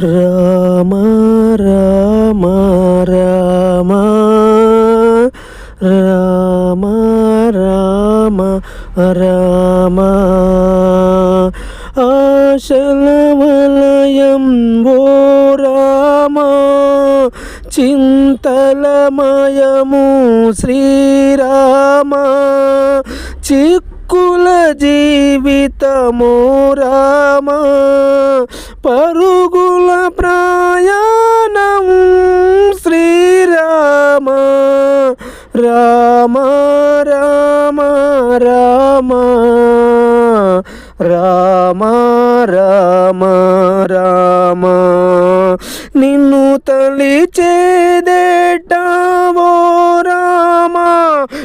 రామ రామ రామ రామ రామ రామ. ఆశల వలయం ఓ రామ చింతలమయము శ్రీరామ. చిక్కుల జీవితము రామా. రామ రామ రామ రామ రామ రామ. నిన్ను తలిచేదేటావో రామ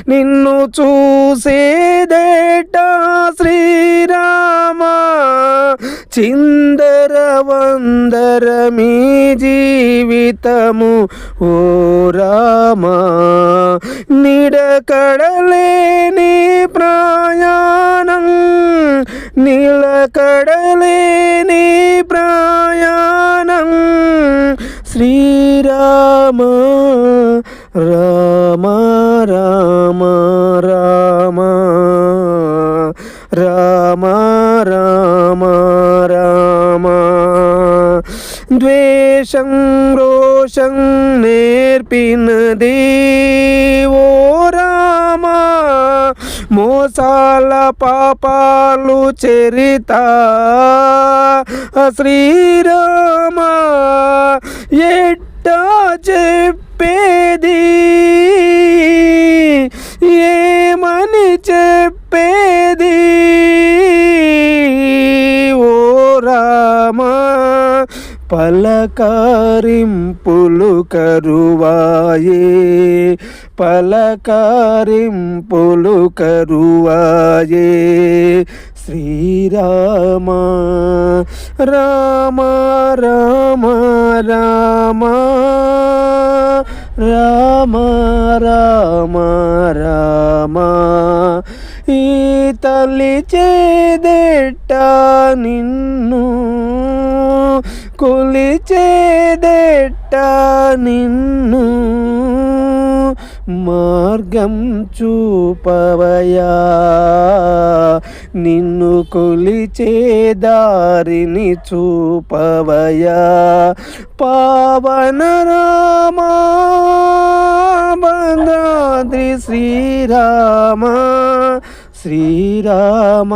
నిన్ను చూసేదేటా చిందరవందర మీ జీవితము ఓ రామా. నిడకడలేని ప్రయాణం నిలకడలేని ప్రయాణం. శ్రీరామ రామ రామ రామ రామ. రామ. ద్వేషం రోషం నేర్పినది. ఓ రామా మోసాల పాపాలు చరిత. శ్రీరామ ఎట్టా చెప్పేది? ఏమని చెప్పే పలకారింపులు కరువాయే పలకారింపులు కరువాయే. శ్రీరామ రామ రామ రామ రామ రామ రామ. ఈ తల్లి చేదెట్ట నిన్ను కొలిచేదెట్ట నిన్ను మార్గం చూపవయా నిన్ను కొలిచే దారిని చూపవయా పావన రామా భద్రాద్రి శ్రీరామ శ్రీరామ.